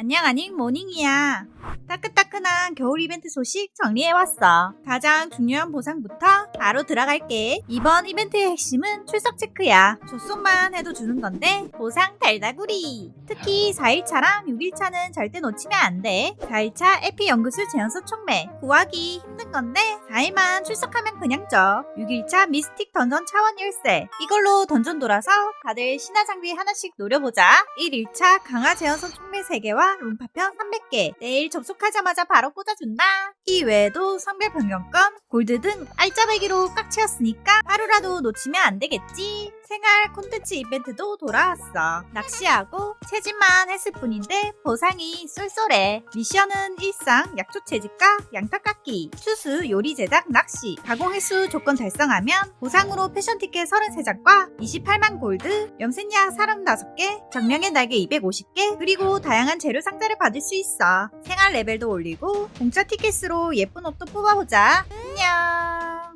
안녕 아닝 모닝이야. 따끈따끈한 겨울 이벤트 소식 정리해왔어. 가장 중요한 보상부터 바로 들어갈게. 이번 이벤트의 핵심은 출석 체크야. 조속만 해도 주는 건데 보상 달다구리. 특히 4일차랑 6일차는 절대 놓치면 안 돼. 4일차 에피 연구술 제연소 촉매. 구하기 힘든 건데 4일만 출석하면 그냥 져. 6일차 미스틱 던전 차원 열쇠. 이걸로 던전 돌아서 다들 신화 장비 하나씩 노려보자. 1일차 강화 제연소 촉매 3개와 룸파편 300개. 내일 접속하자마자 바로 꽂아준다. 이 외에도 성별 변경권, 골드 등 알짜배기로 꽉 채웠으니까 하루라도 놓치면 안 되겠지. 생활 콘텐츠 이벤트도 돌아왔어. 낚시하고 채집만 했을 뿐인데 보상이 쏠쏠해. 미션은 일상, 약초 채집과 양탁 깎기, 추수, 요리 제작, 낚시, 가공 횟수 조건 달성하면 보상으로 패션 티켓 33장과 28만 골드, 염색약 35개, 정령의 날개 250개, 그리고 다양한 재료 상자를 받을 수 있어. 생활 레벨도 올리고 공짜 티켓으로 예쁜 옷도 뽑아보자. 안녕.